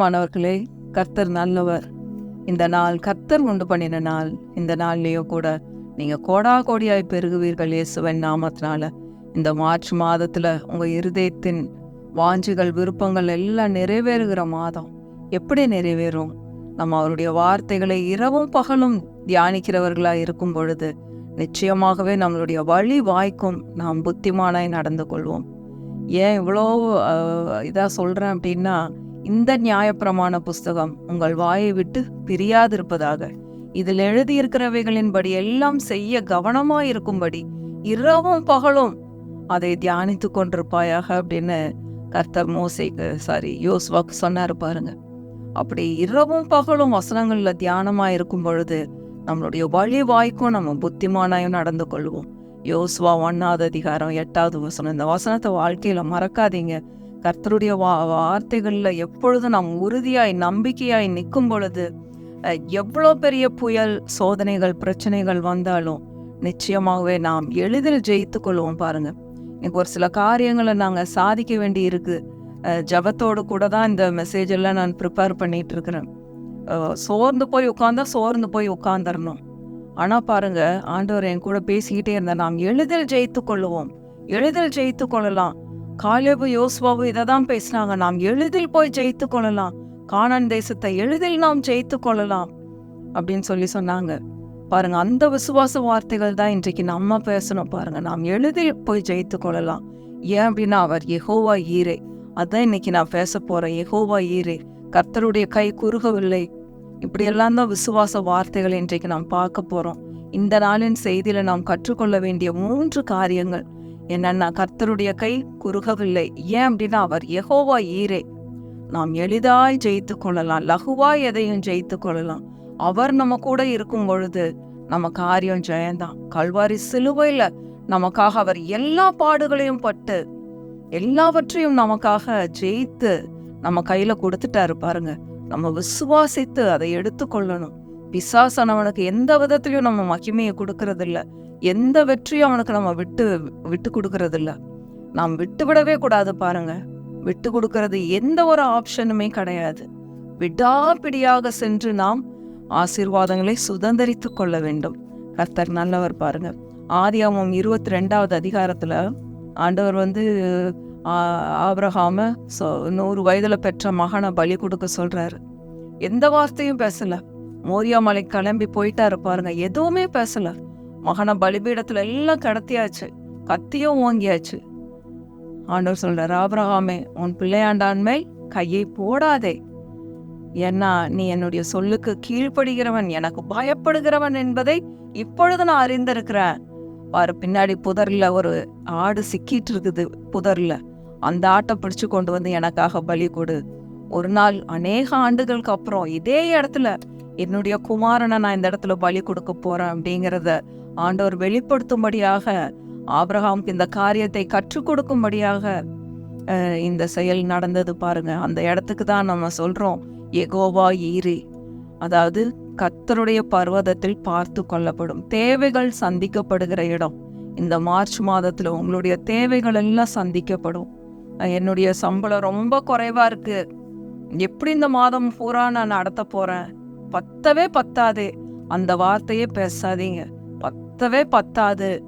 பிரியமானவர்களே கர்த்தர் நல்லவர். இந்த நாள் கர்த்தர் உண்டு பண்ணின நாள். இந்த நாள்லேயோ கூட நீங்கள் கோடா கோடியாய் பெருகுவீர்கள் இயேசுவன் நாமத்தினால. இந்த மார்ச் மாதத்தில் உங்கள் இருதயத்தின் வாஞ்சிகள் விருப்பங்கள் எல்லாம் நிறைவேறுகிற மாதம். எப்படி நிறைவேறும்? நம்ம அவருடைய வார்த்தைகளை இரவும் பகலும் தியானிக்கிறவர்களாக இருக்கும் பொழுது நிச்சயமாகவே நம்மளுடைய வழி வாய்க்கும் நாம் புத்திமானாய் நடந்து கொள்வோம். ஏன் இவ்வளோ இதாக சொல்கிறேன் அப்படின்னா இந்த நியாயப்பிரமாண புஸ்தகம் உங்கள் வாயை விட்டு பிரியாதிருப்பதாக. இதில் எழுதியிருக்கிறவைகளின்படி எல்லாம் செய்ய கவனமாயிருக்கும்படி இரவும் பகலும் அதை தியானித்து கொண்டிருப்பாயாக அப்படின்னு கர்த்தர் மோசைக்கு சாரி யோசுவாக்கு சொன்னாரு பாருங்க. அப்படி இரவும் பகலும் வசனங்கள்ல தியானமா இருக்கும் பொழுது நம்மளுடைய வழி வாய்க்கும் நம்ம புத்திமானாயும் நடந்து கொள்வோம். யோசுவா ஒன்னாவது அதிகாரம் எட்டாவது வசனம். இந்த வசனத்தை வாழ்க்கையில மறக்காதீங்க. கர்த்தருடைய வா வார்த்தைகள்ல எப்பொழுதும் நாம் உறுதியாய் நம்பிக்கையாய் நிற்கும் பொழுது எவ்வளோ பெரிய புயல் சோதனைகள் பிரச்சனைகள் வந்தாலும் நிச்சயமாகவே நாம் எளிதில் ஜெயித்து கொள்வோம் பாருங்க. எனக்கு ஒரு சில காரியங்களை நாங்கள் சாதிக்க வேண்டி இருக்கு. ஜபத்தோடு ஜெபத்தோடு கூட தான் இந்த மெசேஜ் எல்லாம் நான் ப்ரிப்பேர் பண்ணிட்டு இருக்கிறேன். சோர்ந்து போய் உட்காந்தா சோர்ந்து போய் உட்காந்துடணும் ஆனா பாருங்க ஆண்டவர் என் கூட பேசிக்கிட்டே இருந்தா நாம் எளிதில் ஜெயித்து கொள்ளுவோம். எளிதில் ஜெயித்து கொள்ளலாம். காலேபு யோசுவாவும் இதை தான் பேசினாங்க. நாம் எளிதில் போய் ஜெயித்து கொள்ளலாம். காணான் தேசத்தை எளிதில் நாம் ஜெயித்து கொள்ளலாம் அப்படின்னு சொல்லி சொன்னாங்க. பாருங்க அந்த விசுவாச வார்த்தைகள் தான் இன்றைக்கு நம்ம பேசணும். பாருங்க நாம் எளிதில் போய் ஜெயித்து கொள்ளலாம். ஏன் அப்படின்னா அவர் எகோவா ஈரே. அதான் இன்னைக்கு நான் பேச போறேன். எகோவா ஈரே. கர்த்தருடைய கை குறுகவில்லை. இப்படியெல்லாம் தான் விசுவாச வார்த்தைகள் இன்றைக்கு நாம் பார்க்க போறோம். இந்த நாளின் செய்தியில நாம் கற்றுக்கொள்ள வேண்டிய மூன்று காரியங்கள். என்னன்னா கர்த்தருடைய கை குறுகவில்லை. ஏன் அப்படின்னா அவர் எகோவா ஈரே. நாம் எளிதாய் ஜெயித்து கொள்ளலாம். லகுவாய் எதையும் ஜெயித்து கொள்ளலாம். அவர் நம்ம கூட இருக்கும் பொழுது நம்ம காரியம் ஜெயந்தான். கல்வாரி சிலுவையில நமக்காக அவர் எல்லா பாடுகளையும் பட்டு எல்லாவற்றையும் நமக்காக ஜெயித்து நம்ம கையில கொடுத்துட்டாரு பாருங்க. நம்ம விசுவாசித்து அதை எடுத்துக்கொள்ளணும் பிசாசனவனுக்கு எந்த விதத்திலையும் நம்ம மகிமையை கொடுக்கறது இல்ல எந்த வெற்றியும் அவனுக்கு நம்ம விட்டு விட்டு கொடுக்கறது இல்ல நாம் விட்டு விடவே கூடாது பாருங்க. விட்டு கொடுக்கறது எந்த ஒரு ஆப்ஷனுமே கிடையாது. விடாப்பிடியாக சென்று நாம் ஆசீர்வாதங்களை சுதந்திரித்து கொள்ள வேண்டும். கர்த்தர் நல்லவர் பாருங்க. ஆதியாமம் இருபத்தி ரெண்டாவது அதிகாரத்துல ஆண்டவர் வந்து ஆ- ஆபிரகாம சொ நூறு வயதுல பெற்ற மகனை பலி கொடுக்க சொல்றாரு. எந்த வார்த்தையும் பேசல. மோரியா மலை கிளம்பி போயிட்டா பாருங்க. எதுவுமே பேசல. மகனை பலிபீடத்தில் எல்லாம் கடத்தியாச்சு. கத்தியும் ஓங்கியாச்சு. ஆண்டவர் சொல்கிறார் ஆபிரகாமே உன் பிள்ளையாண்டான் மேல் கையை போடாதே. ஏன்னா நீ என்னுடைய சொல்லுக்கு கீழ்ப்படுகிறவன் எனக்கு பயப்படுகிறவன் என்பதை இப்பொழுது நான் அறிந்திருக்கிறேன். பாரு பின்னாடி புதரில் ஒரு ஆடு சிக்கிட்டு இருக்குது புதரில். அந்த ஆட்டை பிடிச்சு கொண்டு வந்து எனக்காக பலி கொடு. ஒரு நாள் அநேக ஆண்டுகளுக்கு அப்புறம் இதே இடத்துல என்னுடைய குமாரனை நான் இந்த இடத்துல பலி கொடுக்க போறேன் அப்படிங்கிறத ஆண்டவர் வெளிப்படுத்தும்படியாக ஆபிரகாமுக்கு இந்த காரியத்தை கற்றுக் கொடுக்கும்படியாக இந்த செயல் நடந்தது பாருங்க. அந்த இடத்துக்கு தான் நம்ம சொல்றோம் எகோவா ஈரி அதாவது கத்தருடைய பர்வதத்தில் பார்த்து கொள்ளப்படும். தேவைகள் சந்திக்கப்படுகிற இடம். இந்த மார்ச் மாதத்தில் உங்களுடைய தேவைகள் எல்லாம் சந்திக்கப்படும். என்னுடைய சம்பளம் ரொம்ப குறைவா இருக்கு. எப்படி இந்த மாதம் பூரா நான் நடத்த போறேன்? பத்தவே பத்தாது. அந்த வார்த்தையே பேசாதீங்க. பத்தவே பத்தாது.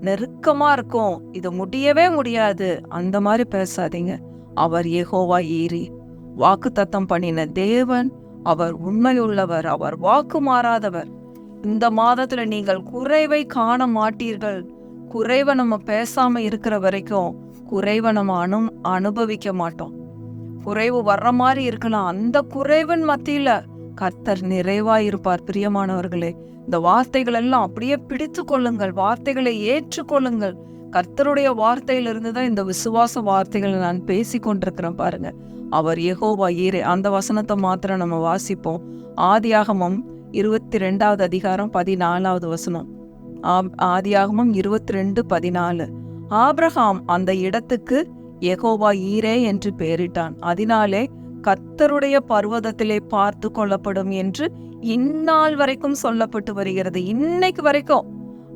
நெருக்கமா இருக்கும். இது முடியவே முடியாது. அந்த மாதிரி பேசாதீங்க. அவர் ஏகோவா ஈரி வாக்கு தத்தம் பண்ணின தேவன் அவர் உண்மையுள்ளவர் அவர் வாக்கு மாறாதவர். இந்த மாதத்துல நீங்கள் குறைவை காண மாட்டீர்கள். குறைவை நம்ம பேசாம இருக்கிற வரைக்கும் குறைவை நம்ம அனு அனுபவிக்க மாட்டோம். குறைவு வர்ற மாதிரி இருக்கலாம். அந்த குறைவின் மத்தியில கர்த்தர் நிறைவா இருப்பார் பிரியமானவர்களே. இந்த வார்த்தைகள் எல்லாம் அப்படியே பிடித்து கொள்ளுங்கள். வார்த்தைகளை ஏற்றுக்கொள்ளுங்கள். கர்த்தருடைய வார்த்தையிலிருந்து தான் இந்த விசுவாச வார்த்தைகளை நான் பேசி கொண்டிருக்கிறேன் பாருங்க. அவர் எகோவா ஈரே. அந்த வசனத்தை மாத்திரம் நம்ம வாசிப்போம். ஆதியாகமம் இருபத்தி ரெண்டாவது அதிகாரம் பதினாலாவது வசனம். ஆதியாகமம் இருபத்தி ரெண்டு பதினாலு. ஆப்ரஹாம் அந்த இடத்துக்கு எகோவா ஈரே என்று பெயரிட்டான். அதனாலே கர்த்தருடைய பர்வதத்திலே பார்த்து கொள்ளப்படும் என்று இந்நாள் வரைக்கும் சொல்லப்பட்டு வருகிறது. இன்னைக்கு வரைக்கும்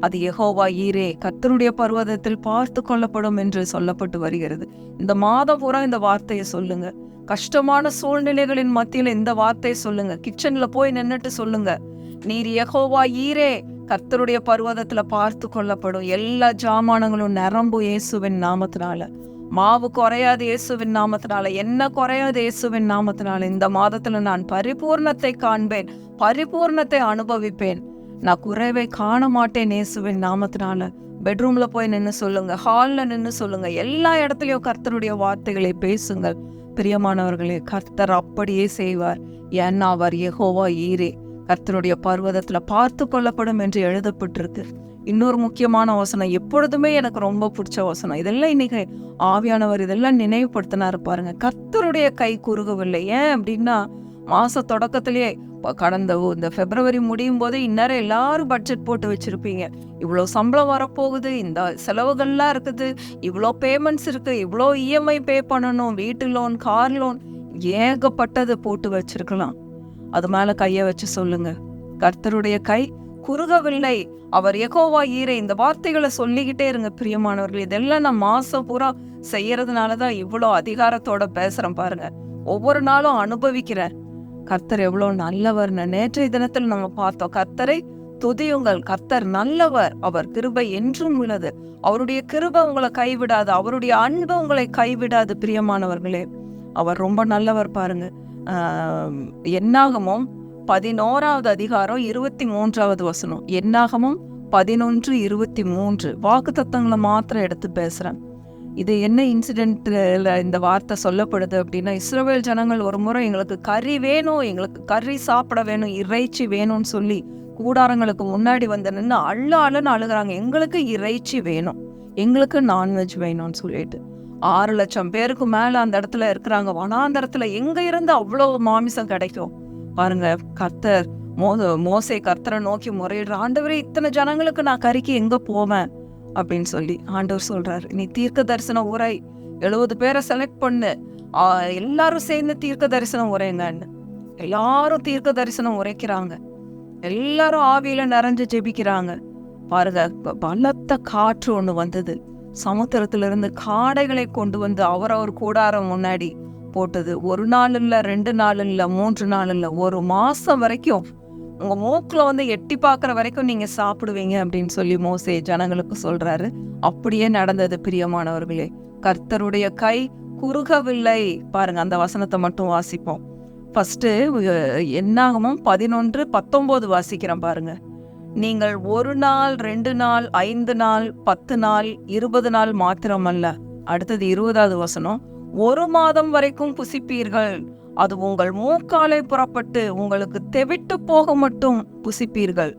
அது எகோவா ஈரே கர்த்தருடைய பர்வதத்தில் பார்த்து கொள்ளப்படும் என்று சொல்லப்பட்டு வருகிறது. இந்த மாதம் பூரா இந்த வார்த்தையை சொல்லுங்க. கஷ்டமான சூழ்நிலைகளின் மத்தியில இந்த வார்த்தையை சொல்லுங்க. கிச்சன்ல போய் நின்னுட்டு சொல்லுங்க. நீர் எகோவா ஈரே கர்த்தருடைய பர்வதத்துல பார்த்து கொள்ளப்படும். எல்லா ஜாமானங்களும் நரம்பு இயேசுவின் நாமத்தினால. மாவு குறையாது இயேசுவின் நாமத்தினால. என்ன குறையாது இயேசுவின் நாமத்தினால? இந்த மாதத்துல நான் பரிபூர்ணத்தை காண்பேன் பரிபூர்ணத்தை அனுபவிப்பேன். நான் குறைவை காண மாட்டேன் இயேசுவின் நாமத்தினால. பெட்ரூம்ல போய் நின்று சொல்லுங்க ஹால்ல நின்று சொல்லுங்க எல்லா இடத்துலயும் கர்த்தருடைய வார்த்தைகளை பேசுங்கள். பிரியமானவர்களே கர்த்தர் அப்படியே செய்வார். ஏன்னா அவர் எகோவா ஈரே. கர்த்தருடைய பர்வதத்துல பார்த்து கொள்ளப்படும் என்று எழுதப்பட்டிருக்கு. இன்னொரு முக்கியமான வசனம் எப்பொழுதுமே எனக்கு ரொம்ப பிடிச்ச வசனம். இதெல்லாம் இன்னைக்கு ஆவியானவர் இதெல்லாம் நினைவுபடுத்தினாரு பாருங்க. கர்த்தருடைய கை குறுகவில்லை. ஏன் அப்படின்னா மாச தொடக்கத்திலேயே கடந்த இந்த பிப்ரவரி முடியும் போது இந்நேரம் எல்லாரும் பட்ஜெட் போட்டு வச்சிருப்பீங்க. இவ்வளோ சம்பளம் வரப்போகுது இந்த செலவுகள்லாம் இருக்குது இவ்வளோ பேமெண்ட்ஸ் இருக்கு இவ்வளோ இஎம்ஐ பே பண்ணணும் வீட்டு லோன் கார் லோன் ஏகப்பட்டது போட்டு வச்சிருக்கலாம். அது மேலே கையை வச்சு சொல்லுங்க. கர்த்தருடைய கை குறுகவில்லை. அவர் எகோவா ஈரே இந்த வார்த்தைகளை சொல்லிக்கிட்டே இருங்க பிரியமானவர்கள். இதெல்லாம் நான் மாசம் பூரா செய்யறதுனால தான் இவ்வளோ அதிகாரத்தோட பேசுறேன் பாருங்க. ஒவ்வொரு நாளும் அனுபவிக்கிறேன். கர்த்தர் எவ்வளோ நல்லவர்னு நேற்றைய தினத்தில் நம்ம பார்த்தோம். கர்த்தரை துதியுங்கள். கர்த்தர் நல்லவர். அவர் கிருபை என்றும் உள்ளது. அவருடைய கிருபை உங்களை கைவிடாது. அவருடைய அன்பு உங்களை கைவிடாது பிரியமானவர்களே. அவர் ரொம்ப நல்லவர் பாருங்க. ஆஹ் என்னாகமும் பதினோராவது அதிகாரம் இருபத்தி மூன்றாவது வசனம். என்னாகமும் பதினொன்று இருபத்தி மூன்று. வாக்கு தத்தங்களை மாத்திரம் எடுத்து பேசுறேன். இது என்ன இன்சிடென்ட்ல இந்த வார்த்தை சொல்லப்படுது அப்படின்னா இஸ்ரோவேல் ஜனங்கள் ஒரு முறை எங்களுக்கு கறி வேணும் எங்களுக்கு கறி சாப்பிட வேணும் இறைச்சி வேணும்னு சொல்லி கூடாரங்களுக்கு முன்னாடி வந்து நின்று அள்ள அள்ளன்னு அழுகுறாங்க. எங்களுக்கு இறைச்சி வேணும் எங்களுக்கு நான்வெஜ் வேணும்னு சொல்லிட்டு. ஆறு லட்சம் பேருக்கு மேல அந்த இடத்துல இருக்கிறாங்க. வனாந்தரத்தில் எங்க இருந்து அவ்வளவு மாமிசம் கிடைக்கும்? பாருங்க கர்த்தர் மோத மோசை கர்த்தரை நோக்கி முறையிடுற ஆண்டவரே இத்தனை ஜனங்களுக்கு நான் கறிக்கு எங்க போவேன்? அப்படின்னு சொல்லி ஆண்டவர் சொல்றாரு. நீ தீர்க்க தரிசன உரை எழுபது பேரை செலக்ட் பண்ணு. எல்லாரும் சேர்ந்து தீர்க்க தரிசனம் உரைங்கன்னு. எல்லாரும் தீர்க்க தரிசனம் உரைக்கிறாங்க. எல்லாரும் ஆவியில நிறைஞ்சு ஜெபிக்கிறாங்க. பாருங்க பலத்த காற்று ஒன்று வந்தது. சமுத்திரத்திலிருந்து காடைகளை கொண்டு வந்து அவரவர் கூடாரம் முன்னாடி போட்டது. ஒரு நாள் இல்ல ரெண்டு நாள் இல்ல மூன்று நாள் இல்ல ஒரு மாசம் வரைக்கும் உங்க மூக்குல வந்து எட்டி பார்க்குற வரைக்கும் நீங்க சாப்பிடுவீங்க அப்படின்னு சொல்லி மோசே ஜனங்களுக்கு சொல்றாரு. அப்படியே நடந்தது பிரியமானவர்களே. கர்த்தருடைய கை குறுகவில்லை. பாருங்க அந்த வசனத்தை மட்டும் வாசிப்போம். ஃபர்ஸ்ட் என்னாகமும் பதினொன்று பத்தொம்போது வாசிக்கிறேன் பாருங்க. நீங்கள் ஒரு நாள் ரெண்டு நாள் ஐந்து நாள் பத்து நாள் இருபது நாள் மாத்திரமல்ல. அடுத்தது இருபதாவது வசனம். ஒரு மாதம் வரைக்கும் புசிப்பீர்கள். அது உங்கள் மூக்காலை புறப்பட்டு உங்களுக்கு தெவிட்டு போக மட்டும் புசிப்பீர்கள்.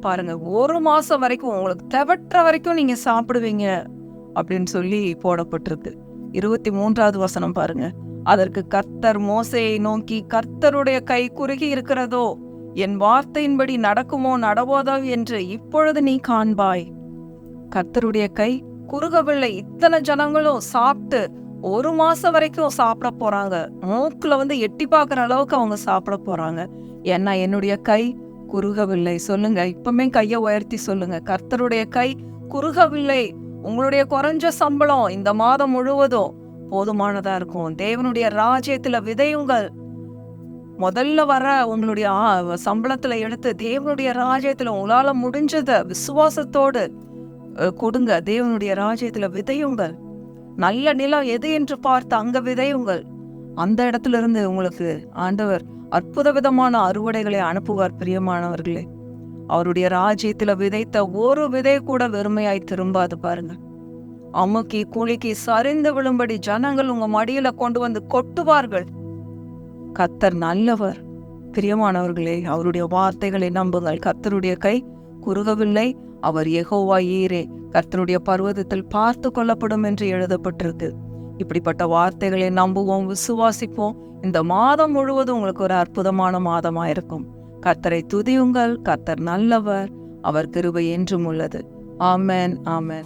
பாருங்க ஒரு மாசம் வரைக்கும் உங்களுக்கு தெவற்ற வரைக்கும் நீங்க சாப்பிடுவீங்க அப்படின்னு சொல்லி போடப்பட்டிருக்கு. இருபத்தி மூன்றாவது வசனம் பாருங்க. அதற்கு கர்த்தர் மோசையை நோக்கி கர்த்தருடைய கை குறுகி இருக்கிறதோ என் வார்த்தையின்படி நடக்குமோ நடவோதோ என்று இப்பொழுது நீ காண்பாய். கர்த்தருடைய கை குறுகவில்லை. இத்தனை ஜனங்களும் சாப்பிட்டு ஒரு மாசம் வரைக்கும் சாப்பிட போறாங்க. மூக்குல வந்து எட்டி பார்க்குற அளவுக்கு அவங்க சாப்பிட போறாங்க. ஏன்னா என்னுடைய கை குறுகவில்லை. சொல்லுங்க. இப்பவுமே கையை உயர்த்தி சொல்லுங்க. கர்த்தருடைய கை குறுகவில்லை. உங்களுடைய குறைஞ்ச சம்பளம் இந்த மாதம் முழுவதும் போதுமானதா இருக்கும். தேவனுடைய ராஜ்யத்துல விதையுங்கள். முதல்ல வர உங்களுடைய சம்பளத்துல எடுத்து தேவனுடைய ராஜ்யத்துல உங்களால முடிஞ்சத விசுவாசத்தோடு கொடுங்க. தேவனுடைய ராஜ்யத்துல விதையுங்கள். நல்ல நிலம் எது என்று பார்த்து அங்க விதையுங்கள் அந்த இடத்துல இருந்து உங்களுக்கு ஆண்டவர் அற்புத விதமான அறுவடைகளை அனுப்புவார் பிரியமானவர்களே. அவருடைய ராஜ்யத்துல விதைத்த ஒரு விதை கூட வெறுமையாய் திரும்பாது பாருங்க அமுக்கி குலுக்கி சரிந்து விழும்படி ஜனங்கள் உங்க மடியில கொண்டு வந்து கொட்டுவார்கள். கத்தர் நல்லவர். பிரியமானவர்களே அவருடைய வார்த்தைகளை நம்புங்கள். கத்தருடைய கை குறுகவில்லை அவர் எகோவா ஈரே கர்த்தருடைய பர்வதத்தில் பார்த்து கொள்ளப்படும் என்று எழுதப்பட்டிருக்கு. இப்படிப்பட்ட வார்த்தைகளை நம்புவோம் விசுவாசிப்போம். இந்த மாதம் முழுவதும் உங்களுக்கு ஒரு அற்புதமான மாதமா இருக்கும் கர்த்தரை துதியுங்கள் கர்த்தர் நல்லவர் அவர் கிருபை என்றும் உள்ளது. ஆமேன் ஆமேன்.